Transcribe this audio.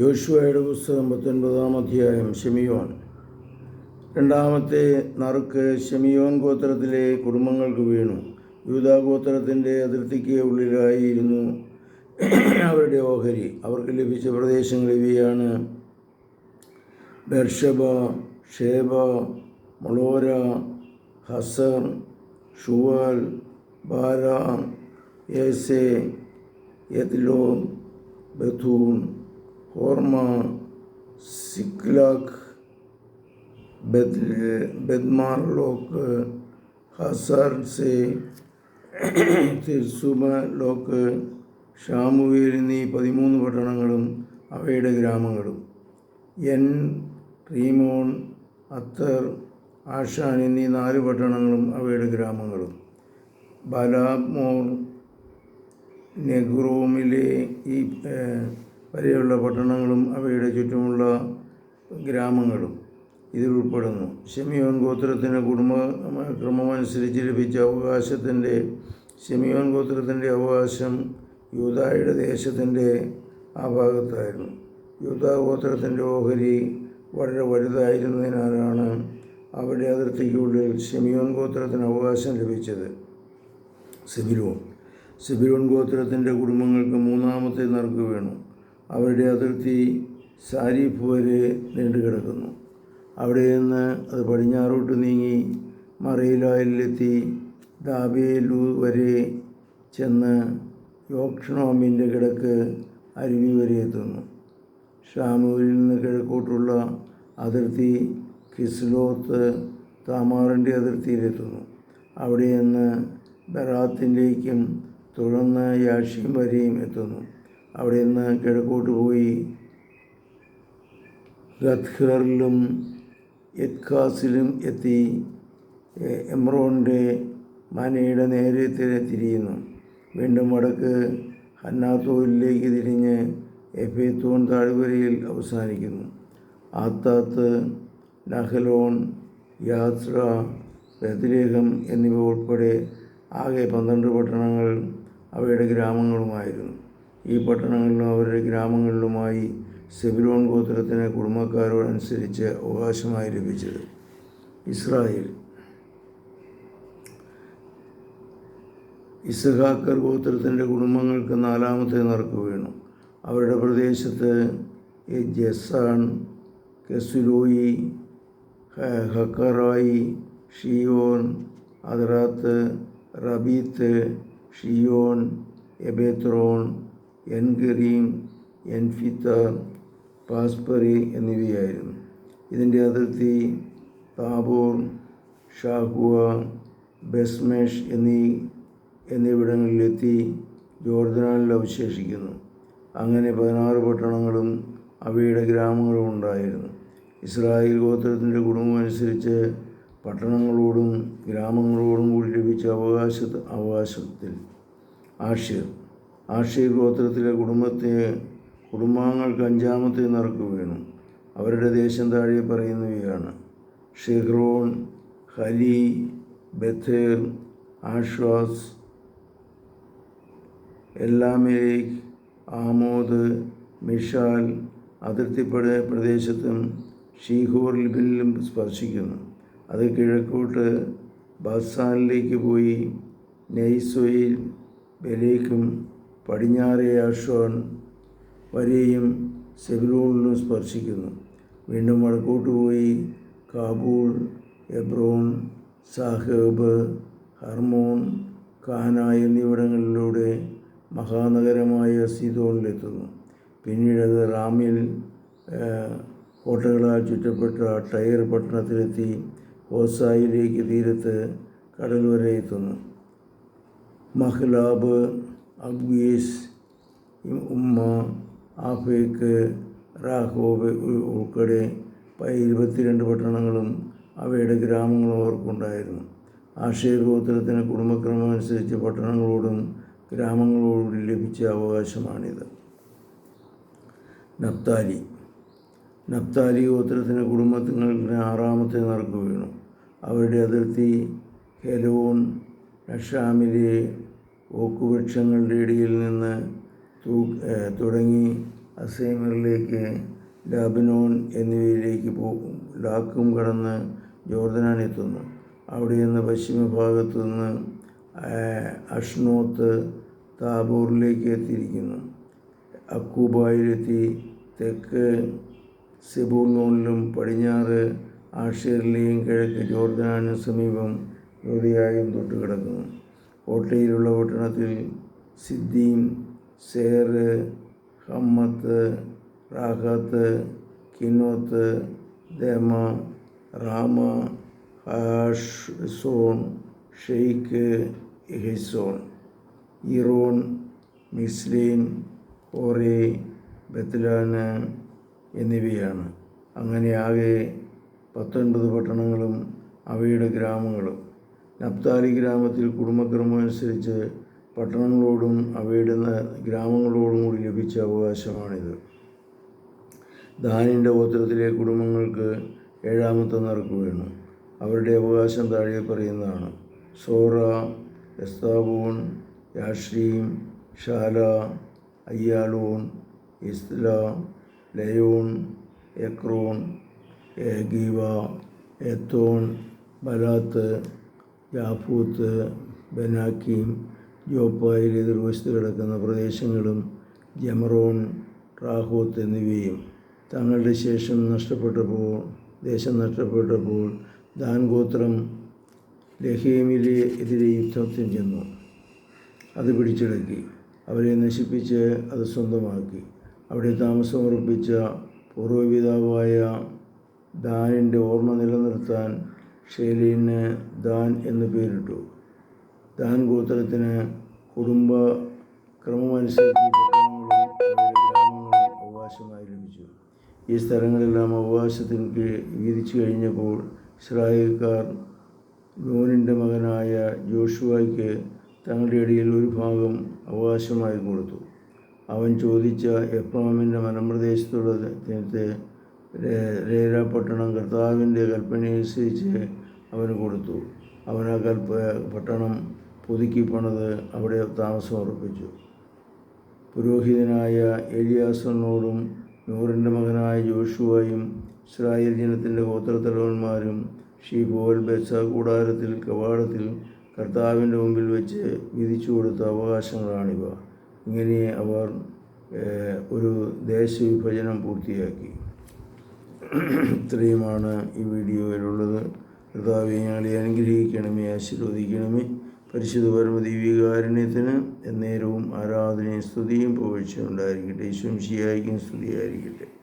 യോശുവയുടെ പുസ്തകം പത്തൊൻപതാം അധ്യായം ഷെമിയോൻ രണ്ടാമത്തെ നറുക്ക് ഷെമിയോൻ ഗോത്രത്തിലെ കുടുംബങ്ങൾക്ക് വീണു. യൂദാ ഗോത്രത്തിന്റെ അതിർത്തിക്ക് ഉള്ളിലായിരുന്നു അവരുടെ ഓഹരി. അവർക്ക് ലഭിച്ച പ്രദേശങ്ങൾ ഇവയാണ് ബർഷബ ഷേബ മൊളോര ഹസർ ഷുവൽ ബാര യേസെ യത്ലോ ബഥൂൺ ഹോർമ സിക്ലാഖ് ബെദ്മാർലോക്ക് ഹസാർസെ തിർസുമലോക്ക് ഷാമുവേൽ എന്നീ പതിമൂന്ന് പട്ടണങ്ങളും അവയുടെ ഗ്രാമങ്ങളും. എൻ റീമോൺ അത്തർ ആഷാൻ എന്നീ നാല് പട്ടണങ്ങളും അവയുടെ ഗ്രാമങ്ങളും. ബലാമോർ നെഗ്രോമിലെ ഈ വരെയുള്ള പട്ടണങ്ങളും അവയുടെ ചുറ്റുമുള്ള ഗ്രാമങ്ങളും ഇതിൽ ഉൾപ്പെടുന്നു. ഷെമിയോൻ ഗോത്രത്തിന് കുടുംബ ക്രമമനുസരിച്ച് ലഭിച്ച അവകാശത്തിന്റെ ഷെമിയോൻ ഗോത്രത്തിന്റെ അവകാശം യൂതായുടെ ദേശത്തിന്റെ ആ ഭാഗത്തായിരുന്നു. യൂതാ ഗോത്രത്തിന്റെ ഓഹരി വളരെ വലുതായിരുന്നതിനാലാണ് അവരുടെ അതിർത്തിക്കുള്ളിൽ ഷെമിയോൻ ഗോത്രത്തിന് അവകാശം ലഭിച്ചത്. സിബിരോൺ സിബിരോൺ ഗോത്രത്തിന്റെ കുടുംബങ്ങൾക്ക് മൂന്നാമത്തെ നറുക്ക് വീണു. അവരുടെ അതിർത്തി സാരീഫ് വരെ നീണ്ടുകിടക്കുന്നു. അവിടെ നിന്ന് അത് പടിഞ്ഞാറോട്ട് നീങ്ങി മറയിലായിലെത്തി ദാബേലു വരെ ചെന്ന് യോക്ഷണോമിന്റെ കിടക്ക് അരുവി വരെ എത്തുന്നു. ഷാമൂരിൽ നിന്ന് കിഴക്കോട്ടുള്ള അതിർത്തി കിസ്ലോത്ത് താമാറിന്റെ അതിർത്തിയിലെത്തുന്നു. അവിടെ നിന്ന് ബറാത്തിന്റെക്കും തുടർന്ന് യാഷിയും വരെയും എത്തുന്നു. അവിടെ നിന്ന് കിഴക്കോട്ട് പോയി ഗദ്ഹറിലും യത്ഖാസിലും എത്തി എമ്രോണിന്റെ മനയുടെ നേരെ തിരി- തിരിയുന്നു വീണ്ടും വടക്ക് ഹന്നാത്തോലിലേക്ക് തിരിഞ്ഞ് എഫേത്തോൺ താഴ്വരയിൽ അവസാനിക്കുന്നു. ആത്താത്ത് നഹലോൺ യാത്ര ബദ്ലേഹം എന്നിവ ഉൾപ്പെടെ ആകെ പന്ത്രണ്ട് പട്ടണങ്ങൾ അവയുടെ ഗ്രാമങ്ങളുമായിരുന്നു. ഈ പട്ടണങ്ങളിലും അവരുടെ ഗ്രാമങ്ങളിലുമായി സെബിലോൺ ഗോത്രത്തിന് കുടുംബക്കാരോടനുസരിച്ച് അവകാശമായി ലഭിച്ചത് ഇസ്രായേൽ. ഇസഹാക്കർ ഗോത്രത്തിന്റെ കുടുംബങ്ങൾക്ക് നാലാമത്തെ നറുക്ക് വീണു. അവരുടെ പ്രദേശത്ത് ജസാൻ കെസുലോയി ഹക്കറായി ഷിയോൻ അദറാത്ത് റബീത്ത് ഷിയോൺ എബേത്രോൺ എൻഗറീം എൻഫിത്ത പാസ്പറി എന്നിവയായിരുന്നു. ഇതിന്റെ അതിർത്തി താബോർ ഷാഹുവ ബെസ്മേഷ് എന്നീ എന്നിവിടങ്ങളിലെത്തി ജോർദാനിൽ അവശേഷിക്കുന്നു. അങ്ങനെ പതിനാറ് പട്ടണങ്ങളും അവയുടെ ഗ്രാമങ്ങളും ഉണ്ടായിരുന്നു. ഇസ്രായേൽ ഗോത്രത്തിന്റെ കുടുംബം അനുസരിച്ച് പട്ടണങ്ങളോടും ഗ്രാമങ്ങളോടും കൂടി ലഭിച്ച അവകാശ അവകാശത്തിൽ ആഷിർ ആഷിർ ഗോത്രത്തിലെ കുടുംബത്തെ കുടുംബാംഗങ്ങൾക്ക് അഞ്ചാമത്തെ നറുക്ക് വീണു. അവരുടെ ദേശം താഴെ പറയുന്നവയാണ്. ഷെഹ്റോൺ ഹലി ബഥേർ ആഷ്വാസ് എല്ലാമേലേക്ക് ആമോദ് മിഷാൽ അതിർത്തി പ്രദേ- പ്രദേശത്തും ഷീഹോർ ലിബിലും സ്പർശിക്കുന്നു. അത് കിഴക്കോട്ട് ബസാനിലേക്ക് പോയി നെയ്സോയിൽ ബലേക്കും പടിഞ്ഞാറേ അഷോൺ വരെയും സെബിലൂണിനും സ്പർശിക്കുന്നു. വീണ്ടും വടക്കോട്ട് പോയി കാബൂൾ എബ്രോൺ സാഹേബ് ഹർമോൺ കാന എന്നിവിടങ്ങളിലൂടെ മഹാനഗരമായ സീതോണിലെത്തുന്നു പിന്നീട് അത് റാമിൽ കോട്ടകളാൽ ചുറ്റപ്പെട്ട ടയർ പട്ടണത്തിലെത്തി ഹോസായിലേക്ക് തീരത്ത് കടൽ വരെ എത്തുന്നു. മഹ്ലാബ് അഗ്വീസ് ഉമ്മ ആഫേക്ക് റാഹോബ് ഉൾപ്പെടെ ഇരുപത്തിരണ്ട് പട്ടണങ്ങളും അവയുടെ ഗ്രാമങ്ങളും അവർക്കുണ്ടായിരുന്നു. ആശയ ഗോത്രത്തിന് കുടുംബക്രമം അനുസരിച്ച് പട്ടണങ്ങളോടും ഗ്രാമങ്ങളോടും ലഭിച്ച അവകാശമാണിത്. നപ്താലി നപ്താലി ഗോത്രത്തിന് കുടുംബത്തിന് ആറാമത്തെ നറുക്ക് വീണു. അവരുടെ അതിർത്തി ഹെലോൺ നഷാമിലെ ഓക്കുവൃക്ഷങ്ങളുടെ ഇടയിൽ നിന്ന് തുടങ്ങി അസൈമറിലേക്ക് ലാബിനോൺ എന്നിവയിലേക്ക് പോകും ലാക്കും കടന്ന് ജോർദനാൻ എത്തുന്നു. അവിടെ നിന്ന് പശ്ചിമഭാഗത്തു നിന്ന് അഷ്നോത്ത് താബോറിലേക്ക് എത്തിയിരിക്കുന്നു. അക്കൂബായിലെത്തി തെക്ക് സെബൂർണോണിലും പടിഞ്ഞാറ് ആഷേറിലെയും കിഴക്ക് ജോർദാനും സമീപം യോധിയായും തൊട്ട് കിടക്കുന്നു കോട്ടയിലുള്ള പട്ടണത്തിൽ സിദ്ദീം സേറ് ഹമ്മത്ത് റാഹത്ത് കിന്നോത്ത് ദേമ റാമ ഹാഷോൺ ഷെയ്ഖ് ഹിസോൺ ഇറോൺ മിസ്ലീൻ ഓറെ ബത്ലാന് എന്നിവയാണ്. അങ്ങനെ പത്തൊൻപത് പട്ടണങ്ങളും അവയുടെ ഗ്രാമങ്ങളും. നപ്താലി ഗ്രാമത്തിൽ കുടുംബക്രമം അനുസരിച്ച് പട്ടണങ്ങളോടും അവയുടെ ഗ്രാമങ്ങളോടും കൂടി ലഭിച്ച അവകാശമാണിത്. ദാനിന്റെ ഗോത്രത്തിലെ കുടുംബങ്ങൾക്ക് ഏഴാമത്തെ നറുക്ക് വേണം. അവരുടെ അവകാശം താഴെ പറയുന്നതാണ്. സോറ എസ്താബൂൺ യാഷീം ഷാല അയ്യാലൂൺ ഇസ്ല ലയോൺ എക്രോൺ എഗീവ എത്തോൺ ബലാത്ത് യാഫൂത്ത് ബനാക്കീം ജോപ്പായിൽ എതിർവശത്ത് കിടക്കുന്ന പ്രദേശങ്ങളും ജമറോൺ റാഹൂത്ത് എന്നിവയും തങ്ങളുടെ ശേഷം നഷ്ടപ്പെട്ടപ്പോൾ ദേശം നഷ്ടപ്പെട്ടപ്പോൾ ദാൻ ഗോത്രം ലഹീമിലെ എതിരെ യുദ്ധത്തിന് ചെന്നു. അത് പിടിച്ചെടുക്കി. അവരെ നശിപ്പിച്ച് അത് സ്വന്തമാക്കി. അവിടെ താമസം ഉറപ്പിച്ച പൂർവപിതാവായ ദാനിന്റെ ഓർമ്മ നിലനിർത്താൻ ഷേലീന് ദാൻ എന്ന് പേരിട്ടു. ദാൻ ഗോത്രത്തിന് കുടുംബ ക്രമമനുസരിച്ച് ലഭിച്ചു. ഈ സ്ഥലങ്ങളെല്ലാം അവകാശത്തിന് വീതിച്ചു കഴിഞ്ഞപ്പോൾ ഇസ്രായേൽക്കാർ നൂനിന്റെ മകനായ ജോഷുവായ്ക്ക് തങ്ങളുടെ ഇടയിൽ ഒരു ഭാഗം അവകാശമായി കൊടുത്തു. അവൻ ചോദിച്ച എഫ്രാമിന്റെ മലമ്പ്രദേശത്തുള്ള രേരാപട്ടണം കർത്താവിന്റെ കൽപ്പനയനുസരിച്ച് അവന് കൊടുത്തു. അവൻ ആ കൽപ്പ പട്ടണം പുതുക്കി പണിത് അവിടെ താമസം ഉറപ്പിച്ചു. പുരോഹിതനായ എലിയാസനോടും നൂറിന്റെ മകനായ ജോഷുവായും ഇസ്രായേൽ ജനത്തിന്റെ ഗോത്രത്തലവന്മാരും ഷീബോൽ ബെസ കൂടാരത്തിൽ കവാടത്തിൽ കർത്താവിന്റെ മുമ്പിൽ വെച്ച് വിധിച്ചു കൊടുത്ത അവകാശങ്ങളാണിവ. ഇങ്ങനെ അവർ ഒരു ദേശവിഭജനം പൂർത്തിയാക്കി. ഇത്രയുമാണ് ഈ വീഡിയോയിലുള്ളത്. കർത്താവെ ഞങ്ങളെ അനുഗ്രഹിക്കണമേ ആശീർവദിക്കണമേ. പരിശുദ്ധ പരമദീവികാരുണ്യത്തിന് എന്നേരവും ആരാധനയും സ്തുതിയും പുകഴ്ച ഉണ്ടായിരിക്കട്ടെ. ഈശ്വം ശിയായിരിക്കും സ്തുതിയായിരിക്കട്ടെ.